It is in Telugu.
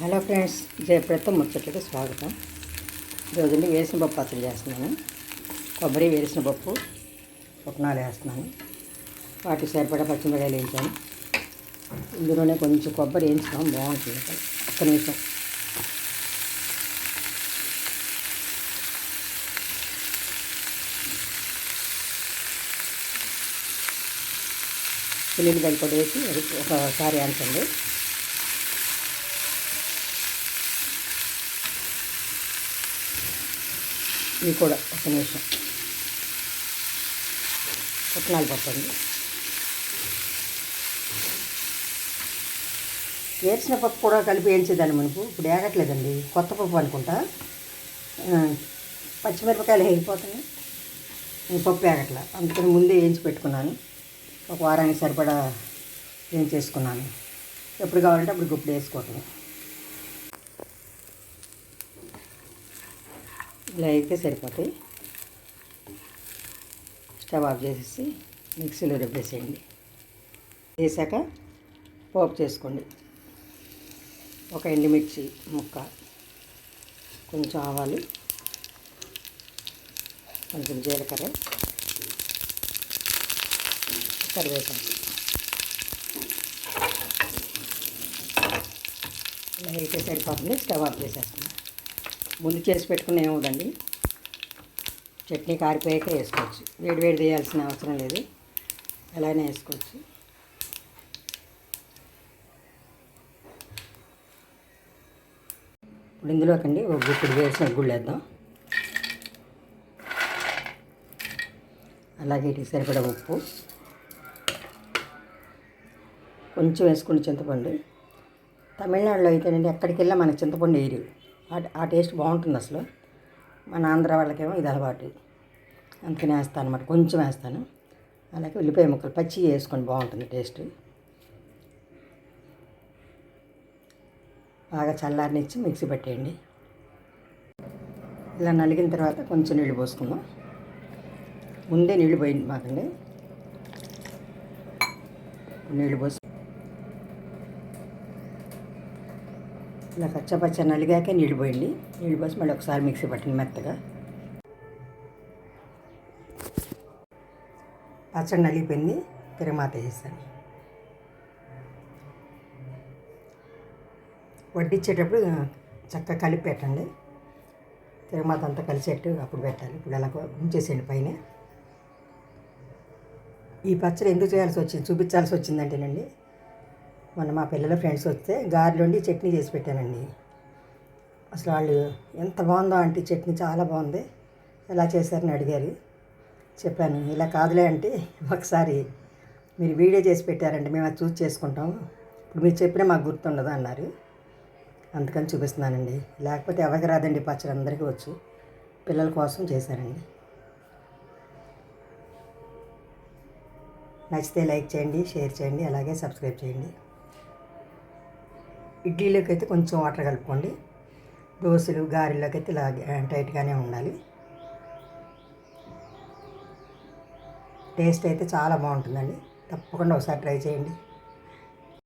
హలో ఫ్రెండ్స్ జయప్రదం ముచ్చట్లకి స్వాగతం. ఈరోజు వేసిన పప్పు పచ్చడి చేస్తున్నాను. కొబ్బరి వేసిన పప్పు పుట్నాలు వేస్తున్నాను. వాటి సరిపడా పచ్చిమిరకాయలు వేయించాను. ఇందులోనే కొంచెం కొబ్బరి వేయించున్నాం బాగుంటుంది. ఒక్క నిమిషం. ఉల్లిపాయలు కూడా వేసి ఒకసారి వేయించండి. ఇవి కూడా ఒక నిమిషం. పుట్నాలు పట్టండి. వేసిన పప్పు కూడా కలిపి వేయించేదాన్ని మనకు. ఇప్పుడు ఏగట్లేదండి. కొత్త పప్పు అనుకుంటా. పచ్చిమిరపకాయలు వేగిపోతున్నాయి. పప్పు ఏగట్ల. అందుకని ముందే వేయించి పెట్టుకున్నాను. ఒక వారానికి సరిపడా వేయించేసుకున్నాను. ఎప్పుడు కావాలంటే అప్పుడు గుప్పుడు వేసుకోవటం. ఇలా అయితే సరిపోతాయి. స్టవ్ ఆఫ్ చేసేసి మిక్సీలో రుబ్బేసేయండి. వేసాక పోపు చేసుకోండి. ఒక ఎండుమిర్చి ముక్క కొంచెం ఆవాలు కొంచెం జీలకర్ర కరివేపాకు. ఇలా అయితే సరిపోతుంది. స్టవ్ ఆఫ్ చేసేస్తున్నాను ముందు చేసి పెట్టుకున్న ఏముందండి చట్నీ కారిపోయాక వేసుకోవచ్చు. వేడి వేడి వేయాల్సిన అవసరం లేదు. ఎలానే వేసుకోవచ్చు. ఇప్పుడు ఇందులోకండి ఒక గుప్పుడు వేసిన గుళ్ళు వేద్దాం. అలాగే ఇటు సరిపడా ఉప్పు. కొంచెం వేసుకుని చింతపండు. తమిళనాడులో అయితేనండి ఎక్కడికి వెళ్ళా మన చింతపండు వేయరు. ఆ- ఆ టేస్ట్ బాగుంటుంది అసలు. మన ఆంధ్ర వాళ్ళకేమో ఇది అలవాటు. అందుకని వేస్తాను అనమాట కొంచెం వేస్తాను. అలాగే ఉల్లిపాయ ముక్కలు పచ్చి వేసుకొని బాగుంటుంది టేస్ట్. బాగా చల్లారనిచ్చి మిక్సీ పెట్టేయండి. ఇలా నలిగిన తర్వాత కొంచెం నీళ్ళు పోసుకుందాం. ముందే నీళ్ళు పోయింది మాకండి. నీళ్ళు పోసి ఇలా కచ్చపచ్చ నలిగాక నీళ్ళు పోయండి నీళ్ళు పోసి మళ్ళీ ఒకసారి మిక్సీ పట్టండి మెత్తగా. పచ్చడి నలిగిపోయింది. తిరమాత వేసాను వడ్డించేటప్పుడు చక్కగా కలిపి పెట్టండి. తిరుమాత అంతా కలిసేట్టు అప్పుడు పెట్టాలి. ఇప్పుడు అలా ఉంచేసేయండి పైన. ఈ పచ్చడి ఎందుకు చేయాల్సి వచ్చింది? చూపించాల్సి వచ్చిందంటేనండి మొన్న మా పిల్లల ఫ్రెండ్స్ వస్తే గారెలుండి చట్నీ చేసి పెట్టానండి. అసలు వాళ్ళు ఎంత బాగుందో అంటే చట్నీ చాలా బాగుంది. ఎలా చేశారని అడిగారు. చెప్పాను ఇలా కాదులే అంటే ఒకసారి మీరు వీడియో చేసి పెట్టారంటే మేము అది చూసి చేసుకుంటాం. ఇప్పుడు మీరు చెప్పినా మాకు గుర్తుండదు అన్నారు. అందుకని చూపిస్తున్నానండి. లేకపోతే ఎవరికి రాదండి పచ్చడి అందరికీ వచ్చు. పిల్లల కోసం చేశారండి. నచ్చితే లైక్ చేయండి షేర్ చేయండి అలాగే సబ్స్క్రైబ్ చేయండి. ఇడ్లీలోకి అయితే కొంచెం వాటర్ కలుపుకోండి. దోశలు గారెలోకి అయితే ఇలా టైట్గానే ఉండాలి. టేస్ట్ అయితే చాలా బాగుంటుందండి. తప్పకుండా ఒకసారి ట్రై చేయండి.